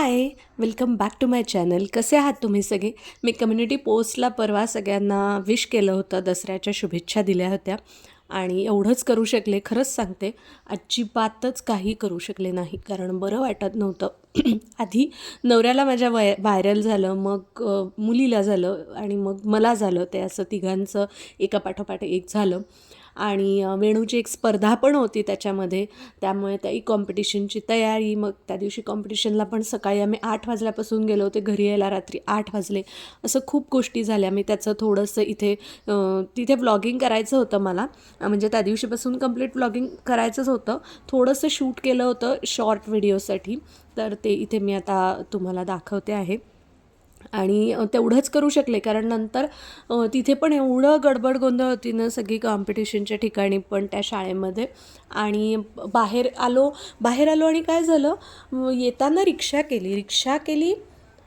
Hi welcome back to my channel कसे आहात तुम्ही सगळे? मी कम्युनिटी पोस्टला परवा सगळ्यांना विश केलं होतं दसऱ्याच्या शुभेच्छा दिल्या होत्या. आणि एवढंच करू शकले खरंच सांगते अजिबातच काही करू शकले नाही. कारण बरं वाटत नव्हतं. आधी नवऱ्याला माझ्या वय व्हायरल झालं मग मुलीला झालं आणि मग मला झालं. ते असं तिघांचं एकापाठोपाठ एक झालं. आणि वेणूची एक स्पर्धा पण होती त्याच्यामध्ये. त्यामुळे त्याही कॉम्पिटिशनची तयारी मग त्या दिवशी कॉम्पिटिशनला पण सकाळी आम्ही आठ वाजल्यापासून गेलो होते. घरी यायला रात्री आठ वाजले. असं खूप गोष्टी झाल्या. मी त्याचं थोडंसं इथे तिथे व्लॉगिंग करायचं होतं मला. म्हणजे त्या दिवशीपासून कंप्लीट व्लॉगिंग करायचंच होतं. थोडंसं शूट केलं होतं शॉर्ट व्हिडिओसाठी. तर ते इथे मी आता तुम्हाला दाखवते आहे. आणि तेवढंच करू शकले. कारण नंतर तिथे पण एवढं गडबड गोंधळ होती ना सगळी कॉम्पिटिशनच्या ठिकाणी पण त्या शाळेमध्ये आणि बाहेर आलो बाहेर आलो आणि काय झालं? येताना रिक्षा केली. रिक्षा केली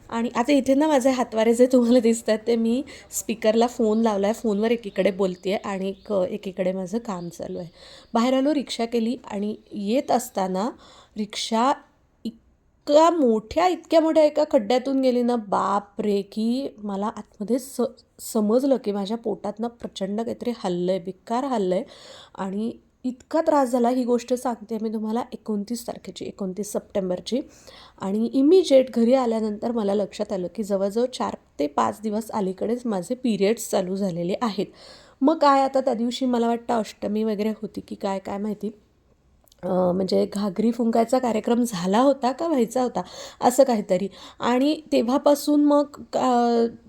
आणि आता इथे ना माझे हातवारे जे तुम्हाला दिसत आहेत ते मी स्पीकरला फोन लावला आहे फोनवर एकीकडे बोलते आहे आणि एक एकीकडे माझं काम चालू आहे. बाहेर आलो रिक्षा केली आणि येत असताना रिक्षा इतक्या मोठ्या इतक्या मोठ्या एका खड्ड्यातून गेली ना बाप रे की मला आतमध्ये स समजलं की माझ्या पोटातनं प्रचंड काहीतरी हल्लं आहे बेकार हल्लं आहे आणि इतका त्रास झाला ही गोष्ट सांगते मी तुम्हाला एकोणतीस तारखेची एकोणतीस सप्टेंबरची. आणि इमिजिएट घरी आल्यानंतर मला लक्षात आलं की जवळजवळ चार ते पाच दिवस अलीकडेच माझे पिरियड्स चालू झालेले आहेत. मग काय आता त्या दिवशी मला वाटतं अष्टमी वगैरे होती की काय काय माहिती. म्हणजे घागरी फुंकायचा कार्यक्रम झाला होता का व्हायचा होता? असं काहीतरी. आणि तेव्हापासून मग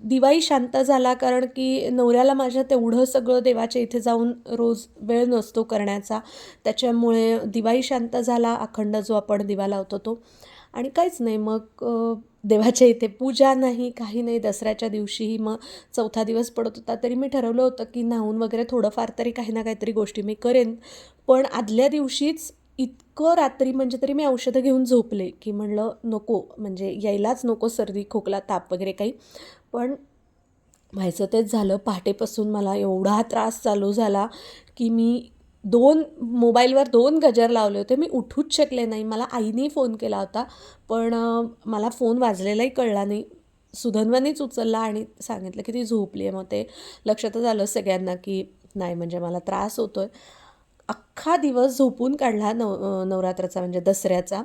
दिवाळी शांत झाला कारण की नवऱ्याला माझ्या तेवढं सगळं देवाच्या इथे जाऊन रोज वेळ नसतो करण्याचा. त्याच्यामुळे दिवाळी शांत झाला अखंड जो आपण दिवा लावतो तो. आणि काहीच नाही मग देवाच्या इथे पूजा नाही काही नाही दसऱ्याच्या दिवशीही मग चौथा दिवस पडत होता. तरी मी ठरवलं होतं की न्हावून वगैरे थोडंफार तरी काही ना काहीतरी गोष्टी मी करेन. पण आदल्या दिवशीच इतकं रात्री म्हणजे तरी मी औषधं घेऊन झोपले की म्हणलं नको म्हणजे यायलाच नको सर्दी खोकला ताप वगैरे काही. पण व्हायचं तेच झालं. पहाटेपासून मला एवढा त्रास चालू झाला की मी दोन मोबाईलवर दोन गजर लावले होते. मी उठूच शकले नाही. मला आईने फोन केला होता पण मला फोन वाजलेलाही कळला नाही. सुधन्वानीच उचलला आणि सांगितलं की ती झोपली आहे मग ते. लक्षातच आलं सगळ्यांना की नाही म्हणजे मला त्रास होतो आहे अख्खा दिवस झोपून काढला नव नवरात्राचा म्हणजे दसऱ्याचा.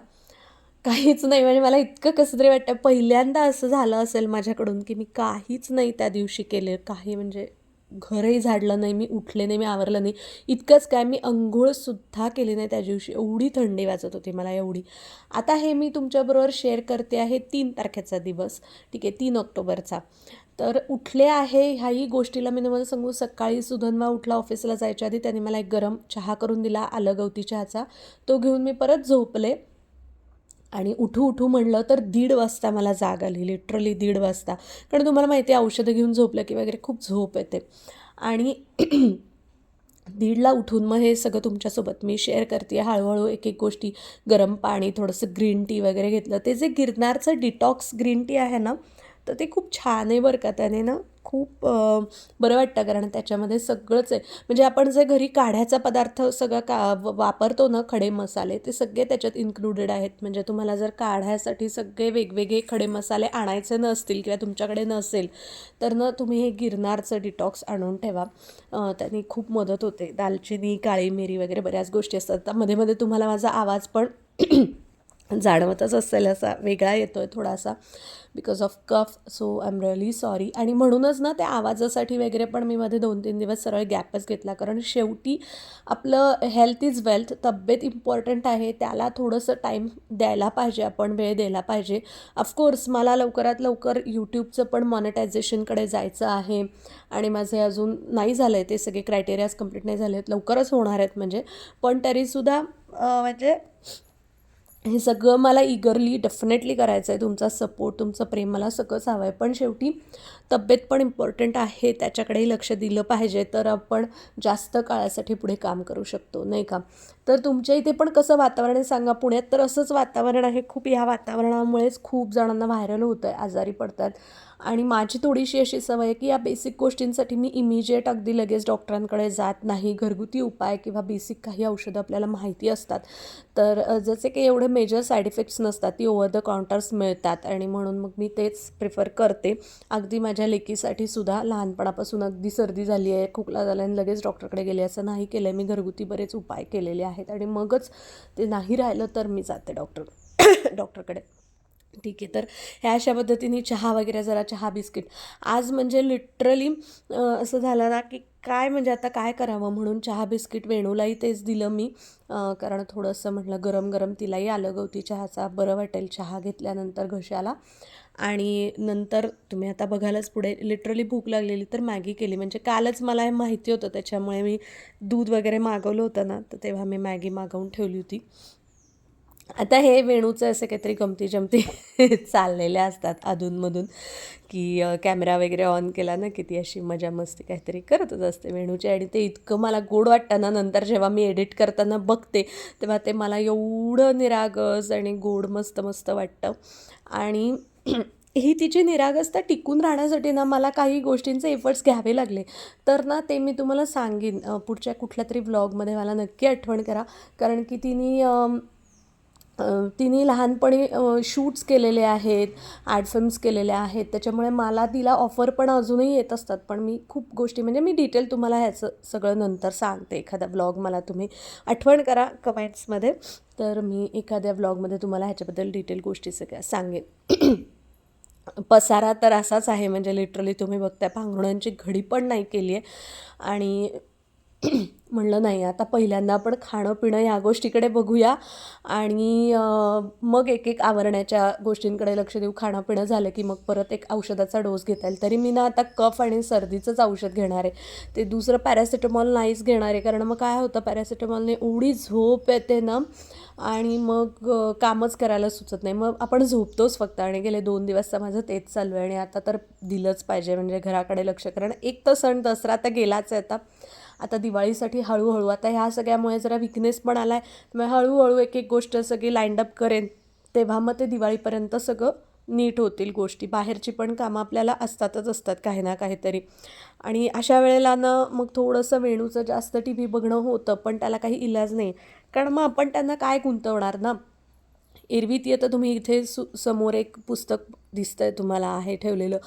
काहीच नाही म्हणजे मला इतकं कसं तरी वाटतं पहिल्यांदा असं झालं असेल माझ्याकडून की मी काहीच नाही त्या दिवशी केले. काही म्हणजे घरही झाडलं नाही मी उठले नाही मी आवरलं नाही. इतकंच काय मी अंघोळसुद्धा केली नाही त्या दिवशी. एवढी थंडी वाजत होती मला एवढी. आता हे मी तुमच्याबरोबर शेअर करते आहे तीन तारखेचा दिवस. ठीक आहे तीन ऑक्टोबरचा. तर उठले आहे ह्याही गोष्टीला मी तुम्हाला सांगू सकाळी सुधन्वा उठला ऑफिसला जायच्या आधी त्याने मला एक गरम चहा करून दिला आलं गवती चहाचा. तो घेऊन मी परत झोपले आणि उठू उठू म्हणलं तर दीड वाजता मला जाग आली लिटरली दीड वाजता. कारण तुम्हाला माहिती आहे औषधं घेऊन झोपलं की वगैरे खूप झोप येते. आणि दीडला उठून मग हे सगळं तुमच्यासोबत मी शेअर करते हळूहळू एक एक गोष्टी गरम पाणी थोडंसं ग्रीन टी वगैरे घेतलं. ते जे गिरनारचं डिटॉक्स ग्रीन टी आहे ना तर ते खूप छान आहे बरं का त्याने ना. खूप बरं वाटतं कारण त्याच्यामध्ये सगळंच आहे. म्हणजे आपण जे घरी काढ्याचा पदार्थ सगळं का व- वापरतो ना खडे मसाले ते सगळे त्याच्यात इन्क्लुडेड आहेत. म्हणजे तुम्हाला जर काढ्यासाठी सगळे वेगवेगळे खडे मसाले आणायचे नसतील किंवा तुमच्याकडे नसेल तर ना तुम्ही हे गिरनारचं डिटॉक्स आणून ठेवा. त्यांनी खूप मदत होते. दालचिनी काळी मिरी वगैरे बऱ्याच गोष्टी असतात. मध्ये मध्ये तुम्हाला माझा आवाज पण जाणवतच असेल असा वेगळा येतो आहे थोडासा because of cough so I am really sorry आणि म्हणूनच ना त्या आवाजासाठी वगैरे पण मी मध्ये दोन तीन दिवस सरळ गॅपच घेतला कारण शेवटी आपलं हेल्थ इज वेल्थ तब्येत इम्पॉर्टंट आहे त्याला थोडंसं टाईम द्यायला पाहिजे आपण वेळ द्यायला पाहिजे. ऑफकोर्स मला लवकरात लवकर यूट्यूबचं पण मॉनिटायझेशनकडे जायचं आहे आणि माझे अजून नाही झालं आहे ते सगळे क्रायटेरियाज कंप्लीट नाही झाले आहेत लवकरच होणार आहेत म्हणजे. पण तरीसुद्धा म्हणजे हे सगळं मला इगरली डेफिनेटली करायचं आहे तुमचा सपोर्ट तुमचं प्रेम मला सगळंच हवं आहे पण शेवटी तब्येत पण इम्पॉर्टंट आहे. त्याच्याकडेही लक्ष दिलं पाहिजे. तर आपण जास्त काळासाठी पुढे काम करू शकतो. नाही का? तर तुमच्या इथे पण कसं वातावरण आहे सांगा पुण्यात? तर असंच वातावरण आहे. खूप ह्या वातावरणामुळेच खूप जणांना व्हायरल होतं आहे आजारी पडतात. आणि माझी थोडीशी अशी सवय आहे की या बेसिक गोष्टींसाठी मी इमिजिएट अगदी लगेच डॉक्टरांकडे जात नाही. घरगुती उपाय किंवा बेसिक काही औषधं आपल्याला माहिती असतात. तर जसे की एवढे मेजर साईड इफेक्ट्स नसतात. ती ओव्हर द काउंटर्स मिळतात. आणि म्हणून मग मी तेच प्रिफर करते. अगदी माझ्या लेकीसाठी सुद्धा लहानपणापासून अगदी सर्दी झाली आहे खोकला झाला आणि लगेच डॉक्टरकडे गेले असं नाही केलं आहे मी घरगुती बरेच उपाय केलेले आहेत. आणि मगच ते नाही राहिलं तर मी जाते डॉक्टर डॉक्टरकडे. ठीक आहे तर ह्या अशा पद्धतीने चहा वगैरे जरा चहा बिस्किट. आज म्हणजे लिटरली असं झालं ना की काय म्हणजे आता काय करावं म्हणून चहा बिस्किट वेणूलाही तेच दिलं मी. कारण थोडंसं म्हटलं गरम गरम तिलाही आलं गवती चहाचा. बरं वाटेल चहा घेतल्यानंतर घशाला. आणि नंतर तुम्ही आता बघायलाच पुढे लिटरली भूक लागलेली तर मॅगी केली. म्हणजे कालच मला हे माहिती होतं त्याच्यामुळे मी दूध वगैरे मागवलं होतं ना तर तेव्हा मी मॅगी मागवून ठेवली होती. आता हे वेणूचं असे काहीतरी गमती जमती चाललेल्या असतात अधूनमधून की कॅमेरा वगैरे ऑन केला ना की ती अशी मजा मस्ती काहीतरी करतच असते वेणूची. आणि ते इतकं मला गोड वाटतं ना नंतर जेव्हा मी एडिट करताना बघते तेव्हा ते मला एवढं निरागस आणि गोड मस्त मस्त वाटतं. आणि ही तिची निरागसता टिकून राहण्यासाठी ना मला काही गोष्टींचे एफर्ट्स घ्यावे लागले. तर ना ते मी तुम्हाला सांगेन. पुढच्या कुठल्या तरी व्लॉगमध्ये मला नक्की आठवण करा. कारण की तिने तिने लहानपणी शूट्स केलेले आहेत ॲड फिल्म्स केलेल्या आहेत. त्याच्यामुळे मला तिला ऑफर पण अजूनही येत असतात. पण मी खूप गोष्टी म्हणजे मी डिटेल तुम्हाला ह्याचं सगळं नंतर सांगते. एखादा ब्लॉग मला तुम्ही आठवण करा कमेंट्समध्ये तर मी एखाद्या ब्लॉगमध्ये तुम्हाला ह्याच्याबद्दल डिटेल गोष्टी सगळ्या सांगेन. पसारा तर असाच आहे. म्हणजे लिटरली तुम्ही बघताय पांघरुणांची घडी पण नाही केली आहे आणि म्हणलं नाही आता पहिल्यांदा आपण खाणं पिणं ह्या गोष्टीकडे बघूया. आणि मग एक एक आवरण्याच्या गोष्टींकडे लक्ष देऊ खाणं पिणं झालं की मग परत एक औषधाचा डोस घेता येईल. तरी मी ना आता कफ आणि सर्दीचंच औषध घेणार आहे. ते दुसरं पॅरासिटामॉल नाहीच घेणार आहे. कारण मग काय होतं पॅरासिटामॉलने एवढी झोप येते ना आणि मग कामच करायला सुचत नाही. मग आपण झोपतोच फक्त आणि गेले दोन दिवस तर माझं तेच चालू आहे आणि आता तर दिलंच पाहिजे. म्हणजे घराकडे लक्ष कारण. एक तर सण दसरा तर गेलाच आहे आता. आता दिवाळीसाठी हळूहळू आता ह्या सगळ्यामुळे जरा विकनेस पण आला आहे मग हळूहळू एक एक गोष्ट सगळी लाईंड अप करेन. तेव्हा मग ते दिवाळीपर्यंत सगळं नीट होतील गोष्टी. बाहेरची पण कामं आपल्याला असतातच असतात काही ना काहीतरी. आणि अशा वेळेला ना मग थोडंसं वेणूचं जास्त टी व्ही बघणं होतं पण त्याला काही इलाज नाही. कारण मग आपण त्यांना काय गुंतवणार ना? एरवी ती आता तुम्ही इथे सु समोर एक पुस्तक दिसतं आहे तुम्हाला आहे ठेवलेलं.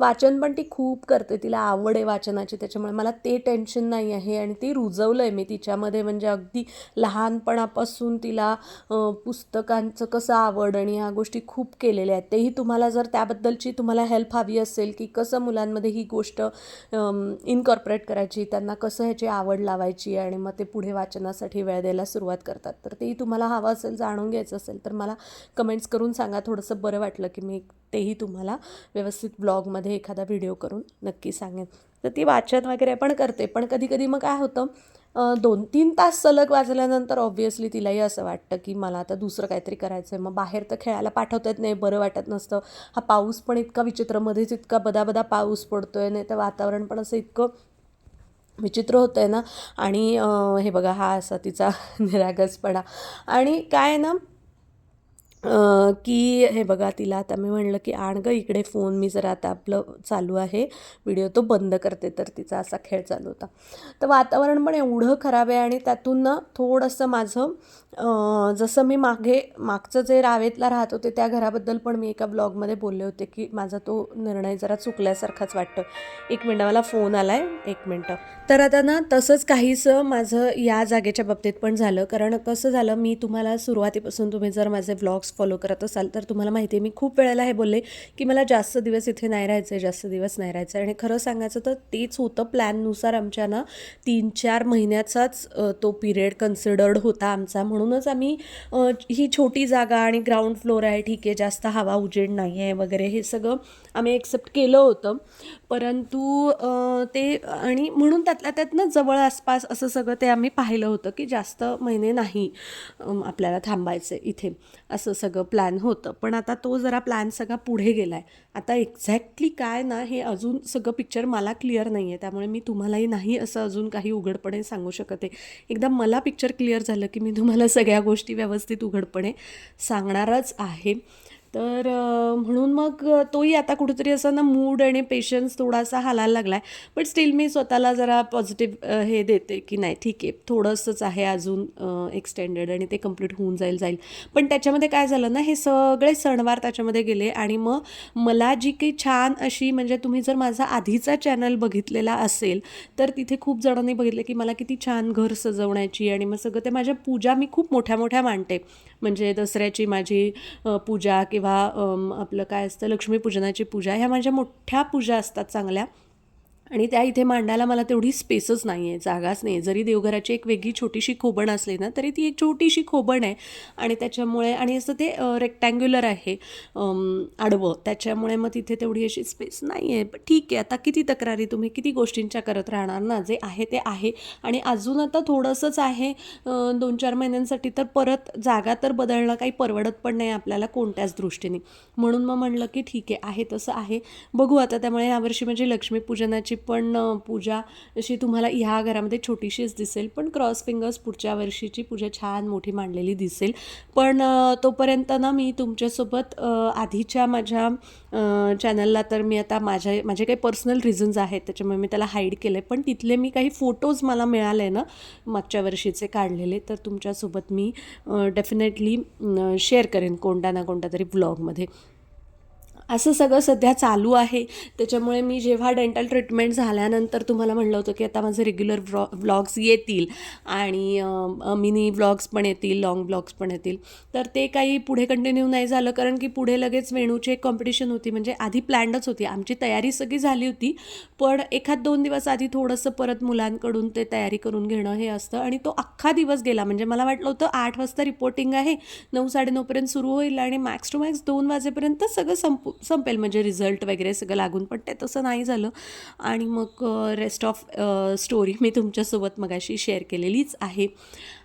वाचन पण ती खूप करते तिला आवड आहे वाचनाची त्याच्यामुळे मला ते टेन्शन नाही आहे आणि ते रुजवलं आहे मी तिच्यामध्ये. म्हणजे अगदी लहानपणापासून तिला पुस्तकांचं कसं आवड आणि ह्या गोष्टी खूप केलेल्या आहेत. तेही तुम्हाला जर त्याबद्दलची तुम्हाला हेल्प हवी असेल की कसं मुलांमध्ये ही गोष्ट इनकॉर्पोरेट करायची त्यांना कसं ह्याची आवड लावायची आणि मग ते पुढे वाचनासाठी वेळ द्यायला सुरुवात करतात. तर तेही तुम्हाला हवं असेल जाणून घ्यायचं असेल तर मला कमेंट्स करून सांगा. थोडंसं बरं वाटलं की मी तेही तुम्हाला व्यवस्थित ब्लॉगमध्ये एखादा व्हिडिओ करून नक्की सांगेन. तर ती वाचन वगैरे पण करते. पण कधीकधी मग काय होतं दोन तीन तास सलग वाचल्यानंतर ऑब्व्हियसली तिलाही असं वाटतं की मला आता दुसरं काहीतरी करायचं आहे मग बाहेर तर खेळायला पाठवता येत नाही बरं वाटत नसतं. हा पाऊस पण इतका विचित्र मध्येच इतका बदाबदा पाऊस पडतो आहे नाही तर वातावरण पण असं इतकं विचित्र होतं आहे ना. आणि हे बघा हा असा तिचा निरागसपणा. आणि काय आहे ना की हे बघा तिला आता मी म्हणलं की आण गं इकडे फोन मी जरा आता आपलं चालू आहे व्हिडिओ तो बंद करते. तर तिचा असा खेळ चालू होता. तर वातावरण पण एवढं खराब आहे आणि त्यातून ना थोडंसं माझं जसं मी मागे मागचं जे रावेतला राहत होते त्या घराबद्दल पण मी एका ब्लॉगमध्ये बोलले होते की माझा तो निर्णय जरा चुकल्यासारखाच वाटतं एक मिनटं मला फोन आला आहे एक मिनटं. तर आता ना तसंच काहीसं माझं या जागेच्या बाबतीत पण झालं. कारण कसं झालं मी तुम्हाला सुरुवातीपासून तुम्ही जर माझे ब्लॉग्स फॉलो करत असाल तर तुम्हाला माहिती आहे मी खूप वेळेला हे बोलले की मला जास्त दिवस इथे नाही राहायचं आहे जास्त दिवस नाही राहायचं आहे आणि खरं सांगायचं तर तेच होतं प्लॅननुसार आमच्या ना तीन चार महिन्याचाच तो पिरियड कन्सिडर्ड होता आमचा. म्हणूनच आम्ही ही छोटी जागा आणि ग्राउंड फ्लोर आहे ठीक आहे जास्त हवा उजेड नाही आहे वगैरे हे सगळं आम्ही एक्सेप्ट केलं होतं. परंतु ते आणि म्हणून त्यातल्या त्यातनं जवळ आसपास असं सगळं ते आम्ही पाहिलं होतं की जास्त महिने नाही आपल्याला थांबायचं इथे. असं सगळं प्लॅन होतं. पण आता तो जरा प्लॅन सगळा पुढे गेला आहे आता एक्झॅक्टली काय ना हे अजून सगळं पिक्चर मला क्लिअर नाही आहे त्यामुळे मी तुम्हालाही नाही असं अजून काही उघडपणे सांगू शकत आहे. एकदा मला पिक्चर क्लिअर झालं की मी तुम्हाला सगळ्या गोष्टी व्यवस्थित उघडपणे सांगणारच आहे. तर म्हणून मग तोही आता कुठेतरी असं ना मूड आणि पेशन्स थोडासा हालायला लागला आहे बट स्टील मी स्वतःला जरा पॉझिटिव्ह हे देते की नाही ठीक आहे थोडंसंच आहे अजून एक्सटेंडेड आणि ते कंप्लीट होऊन जाईल जाईल. पण त्याच्यामध्ये काय झालं ना हे सगळे सणवार त्याच्यामध्ये गेले आणि मग मला जी काही छान अशी म्हणजे तुम्ही जर माझा आधीचा चॅनल बघितलेला असेल तर तिथे खूप जणांनी बघितलं की मला किती छान घर सजवण्याची आणि मग सगळं ते माझ्या पूजा मी खूप मोठ्या मोठ्या मांडते. म्हणजे दसऱ्याची माझी पूजा किंवा किंवा आपलं काय असतं लक्ष्मीपूजनाची पूजा ह्या माझ्या मोठ्या पूजा असतात चांगल्या. आणि त्या इथे मांडायला मला तेवढी स्पेसच नाही आहे जागाच नाही आहे जरी देवघराची एक वेगळी छोटीशी खोबण असली ना तरी ती एक छोटीशी खोबण आहे. आणि त्याच्यामुळे आणि असं ते रेक्टँग्युलर आहे आडवं. त्याच्यामुळे मग तिथे तेवढी अशी स्पेस नाही आहे पण ठीक आहे आता किती तक्रारी तुम्ही किती गोष्टींच्या करत राहणार ना? जे आहे ते आहे. आणि अजून आता थोडंसंच आहे दोन चार महिन्यांसाठी तर परत जागा तर बदलणं काही परवडत पण नाही आपल्याला कोणत्याच दृष्टीने. म्हणून मग म्हणलं की ठीक आहे आहे तसं आहे. बघू आता त्यामुळे यावर्षी म्हणजे लक्ष्मीपूजनाची पण पूजा अशी तुम्हाला ह्या घरामध्ये छोटीशीच दिसेल पण क्रॉस फिंगर्स पुढच्या वर्षीची पूजा छान मोठी मांडलेली दिसेल. पण तोपर्यंत ना मी तुमच्यासोबत आधीच्या माझ्या चॅनलला तर मी आता माझ्या माझे काही पर्सनल रिझन्स आहेत त्याच्यामुळे मी त्याला हाईड केलं आहे पण तिथले मी काही फोटोज मला मिळाले ना मागच्या वर्षीचे काढलेले तर तुमच्यासोबत मी डेफिनेटली शेअर करेन कोणत्या ना कोणता तरी व्लॉगमध्ये असं सगळं सध्या चालू आहे. त्याच्यामुळे मी जेव्हा डेंटल ट्रीटमेंट झाल्यानंतर तुम्हाला म्हणलं होतं की आता माझे रेग्युलर व्लॉ व्लॉग्स येतील आणि मिनी व्लॉग्स पण येतील लाँग व्लॉग्स पण येतील. तर ते काही पुढे कंटिन्यू नाही झालं कारण की पुढे लगेच वेणूची एक कॉम्पिटिशन होती. म्हणजे आधी प्लॅन्डच होती. आमची तयारी सगळी झाली होती. पण एखाद दोन दिवस आधी थोडंसं परत मुलांकडून ते तयारी करून घेणं हे असतं आणि तो अख्खा दिवस गेला. म्हणजे मला वाटलं होतं आठ वाजता रिपोर्टिंग आहे. नऊ साडेनऊपर्यंत सुरू होईल आणि मॅक्स टू मॅक्स दोन वाजेपर्यंत सगळं संपू संपेल म्हणजे रिझल्ट वगैरे सगळं लागून पण ते तसं नाही झालं. आणि मग रेस्ट ऑफ स्टोरी मी तुमच्यासोबत मगाशी शेअर केलेलीच आहे.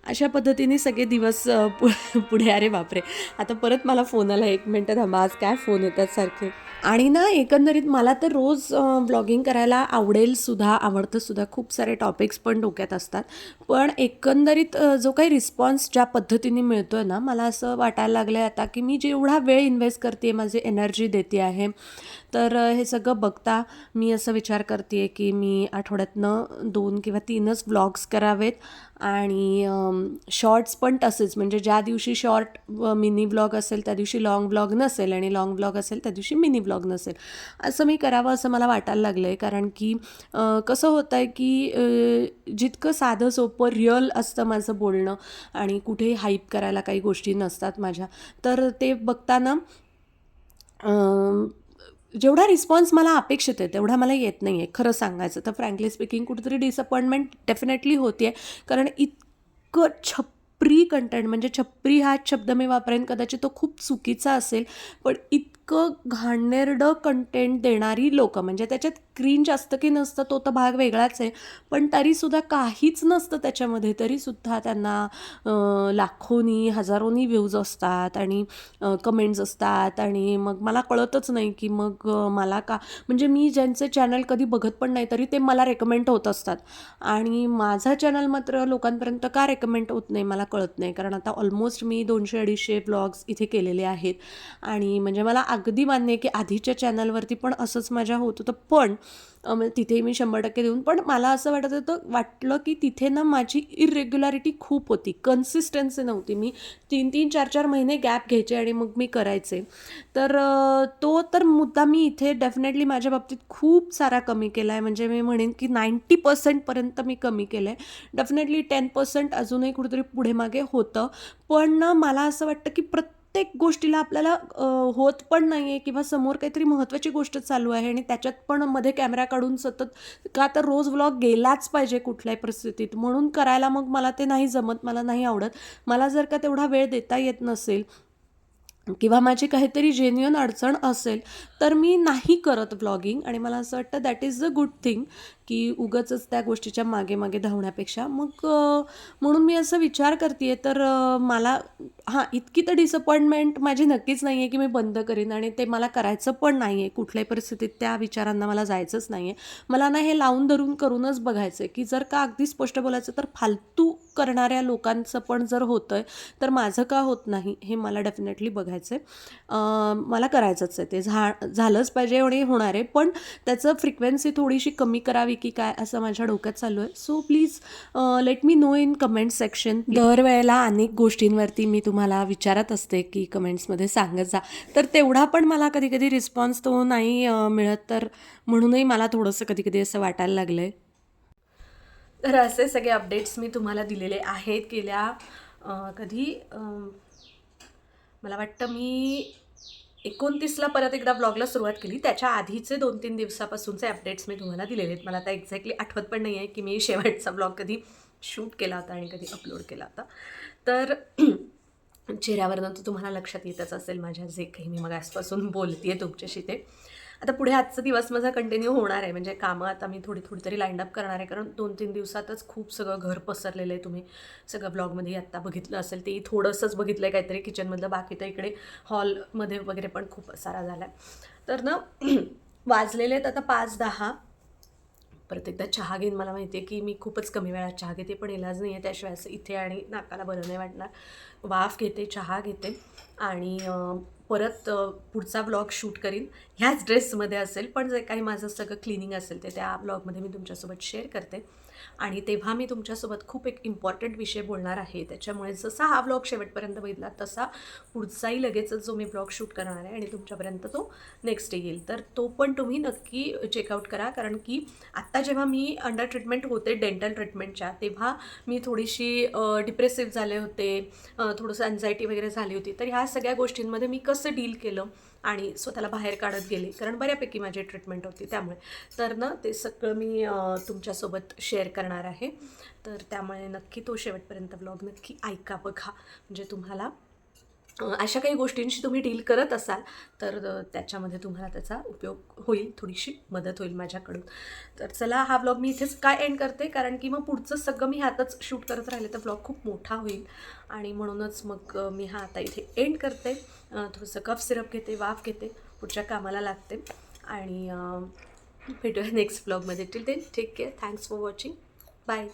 अशा पद्धतीने सगळे दिवस पु पुढे अरे बापरे. आता परत मला फोन आला एक मिनटं थांबा आज काय फोन येतात सारखे. आणि ना एकंदरीत मला तर रोज ब्लॉगिंग करायला आवडेल सुद्धा आवडतं सुद्धा खूप सारे टॉपिक्स पण डोक्यात असतात. पण एकंदरीत जो काही रिस्पॉन्स ज्या पद्धतीने मिळतो आहे ना मला असं वाटायला लागलं आहे आता की मी जेवढा वेळ इन्व्हेस्ट करते माझी एनर्जी देते आहे तर हे सगळं बघता मी असं विचार करते आहे की मी आठवड्यातनं दोन किंवा तीनच व्लॉग्स करावेत आणि शॉर्ट्स पण तसेच. म्हणजे ज्या दिवशी शॉर्ट मिनी व्लॉग असेल त्या दिवशी लाँग व्लॉग नसेल आणि लाँग व्लॉग असेल त्या दिवशी मिनी व्लॉग नसेल. असं मी करावं असं मला वाटायला लागलं आहे कारण की कसं होतं आहे की जितकं साधं सोपं रिअल असतं माझं बोलणं आणि कुठेही हाईप करायला काही गोष्टी नसतात माझ्या. तर ते बघताना जेवढा रिस्पॉन्स मला अपेक्षित आहे तेवढा मला येत नाही आहे खरं सांगायचं तर. फ्रँकली स्पीकिंग कुठेतरी डिसअपॉइंटमेंट डेफिनेटली होते कारण इतकं छप्री कंटेंट म्हणजे छप्री हा शब्द मी वापरेन कदाचित तो खूप चुकीचा असेल पण इतकं घाणेरडं कंटेंट देणारी लोकं म्हणजे त्याच्यात क्रीन जास्त की नसतं तो तर भाग वेगळाच आहे. पण तरीसुद्धा काहीच नसतं त्याच्यामध्ये तरीसुद्धा त्यांना लाखोनी हजारोनी व्ह्यूज असतात आणि कमेंट्स असतात आणि मग मला कळतच नाही की मग मला का म्हणजे मी ज्यांचे चॅनल कधी बघत पण नाही तरी ते मला रेकमेंड होत असतात. आणि माझा चॅनल मात्र लोकांपर्यंत का रेकमेंड होत नाही मला कळत नाही. कारण आता ऑलमोस्ट मी दोनशे अडीचशे ब्लॉग्स इथे केलेले आहेत. आणि म्हणजे मला अगदी मान्य आहे की आधीच्या चॅनलवरती पण असंच माझ्या होत होतं. पण तिथे तिथेही मी शंभर टक्के देऊन पण मला असं वाटत होतं वाटलं की तिथे ना माझी इरेग्युलॅरिटी खूप होती. कन्सिस्टन्सी नव्हती मी. तीन तीन चार चार महिने गॅप घ्यायचे आणि मग मी करायचे. तर तो तर मुद्दा मी इथे डेफिनेटली माझ्या बाबतीत खूप सारा कमी केला आहे म्हणजे मी म्हणेन की नाईंटी पर्सेंटपर्यंत मी कमी केलं आहे डेफिनेटली टेन पर्सेंट अजूनही कुठेतरी पुढे मागे होतं. पण मला असं वाटतं की प्रत्येक प्रत्येक गोष्टीला आपल्याला होत पण नाही आहे किंवा समोर काहीतरी महत्त्वाची गोष्ट चालू आहे आणि त्याच्यात पण मध्ये कॅमेरा काढून सतत का तर रोज व्लॉग गेलाच पाहिजे कुठल्याही परिस्थितीत. म्हणून करायला मग मला ते नाही जमत मला नाही आवडत. मला जर का तेवढा वेळ देता येत नसेल किंवा माझी काहीतरी जेन्युअन अडचण असेल तर मी नाही करत ब्लॉगिंग आणि मला असं वाटतं that is a good thing की उगाचच त्या गोष्टीच्या मागे मागे धावण्यापेक्षा. मग म्हणून मी असं विचार करते आहे तर मला हां इतकी तर डिसअपॉइंटमेंट माझी नक्कीच नाही आहे की मी बंद करीन. आणि ते मला करायचं पण नाही आहे कुठल्याही परिस्थितीत त्या विचारांना मला जायचंच नाही आहे मला ना हे लावून धरून करूनच बघायचं आहे की जर का अगदी स्पष्ट बोलायचं तर फालतू करणाऱ्या लोकांचं पण जर होतं आहे तर माझं का होत नाही हे मला डेफिनेटली बघायचं आहे मला करायचंच आहे. ते झा झालंच पाहिजे आणि होणार आहे. पण त्याचं फ्रिक्वेन्सी थोडीशी कमी करावी की काय असं माझ्या डोक्यात चालू आहे. So please let me know in comment section दरवेळेला अनेक गोष्टींवरती मी तुम्हाला विचारत असते की कमेंट्समध्ये सांगत जा. तर तेवढा पण मला कधी कधी रिस्पॉन्स तो नाही मिळत. तर म्हणूनही मला थोडंसं कधी कधी असं वाटायला लागलं आहे तर असे सगळे अपडेट्स मी तुम्हाला दिलेले आहेत गेल्या कधी मला वाटतं मी एकोणतीसला परत एकदा ब्लॉगला सुरुवात केली. त्याच्या आधीचे दोन तीन दिवसापासूनचे अपडेट्स मी तुम्हाला दिलेले आहेत. मला आता एक्झॅक्टली आठवत पण नाही आहे की मी शेवटचा ब्लॉग कधी शूट केला होता आणि कधी अपलोड केला होता. तर चेहऱ्यावरनं तर तुम्हाला लक्षात येतच असेल माझ्या जे काही मी मग आजपासून बोलते आहे तुमच्याशी ते. आता पुढे आजचा दिवस माझा कंटिन्यू होणार आहे. म्हणजे कामं आता मी थोडी थोडी तरी लाईंड अप करणार आहे. कारण दोन तीन दिवसातच खूप सगळं घर पसरलेलं आहे तुम्ही. सगळं ब्लॉगमध्ये आत्ता बघितलं असेल तेही थोडंसंच बघितलं आहे काहीतरी किचनमधलं बाकी तर इकडे हॉलमध्ये वगैरे पण खूप सारा झाला आहे तर ना वाजलेले आहेत आता पाच दहा परत एकदा चहा घेईन. मला माहिती आहे की मी खूपच कमी वेळात चहा घेते पण इलाज नाही आहे त्याशिवाय असं इथे आणि नाकाला बरं नाही वाटणार. वाफ घेते चहा घेते. आणि परत पुढचा ब्लॉग शूट करीन. ह्याच ड्रेसमध्ये असेल पण जे काही माझं सगळं क्लिनिंग असेल ते त्या ब्लॉगमध्ये मी तुमच्यासोबत शेअर करते. आणि तेव्हा मी तुमच्यासोबत खूप एक इम्पॉर्टंट विषय बोलणार आहे. त्याच्यामुळे जसा हा ब्लॉग शेवटपर्यंत बघितला तसा पुढचाही लगेचच जो मी ब्लॉग शूट करणार आहे आणि तुमच्यापर्यंत तो नेक्स्ट येईल. तर तो पण तुम्ही नक्की चेकआउट करा. कारण की आत्ता जेव्हा मी अंडर ट्रीटमेंट होते डेंटल ट्रीटमेंटच्या तेव्हा मी थोडीशी डिप्रेसिव्ह झाले होते थोडंसं अँझायटी वगैरे झाली होती. तर ह्या सगळ्या गोष्टींमध्ये मी कसं डील केलं आणि स्वतःला बाहेर काढत गेले. कारण बऱ्यापैकी माझी ट्रीटमेंट होती त्यामुळे. तर ना ते सगळं मी तुमच्यासोबत शेअर करणार आहे. तर त्यामुळे नक्की तो शेवटपर्यंत ब्लॉग नक्की ऐका बघा. म्हणजे तुम्हाला अशा काही गोष्टींशी तुम्ही डील करत असाल तर त्याच्यामध्ये तुम्हाला त्याचा उपयोग होईल थोडीशी मदत होईल माझ्याकडून. तर चला हा ब्लॉग मी इथेच काय एंड करते कारण की मग पुढचं सगळं मी ह्यातच शूट करत राहिले तर ब्लॉग खूप मोठा होईल. आणि म्हणूनच मग मी हा आता इथे एंड करते. थोडंसं कफ सिरप घेते वाफ घेते पुढच्या कामाला लागते. आणि भेटूया नेक्स्ट ब्लॉगमध्ये till then take care thanks for watching bye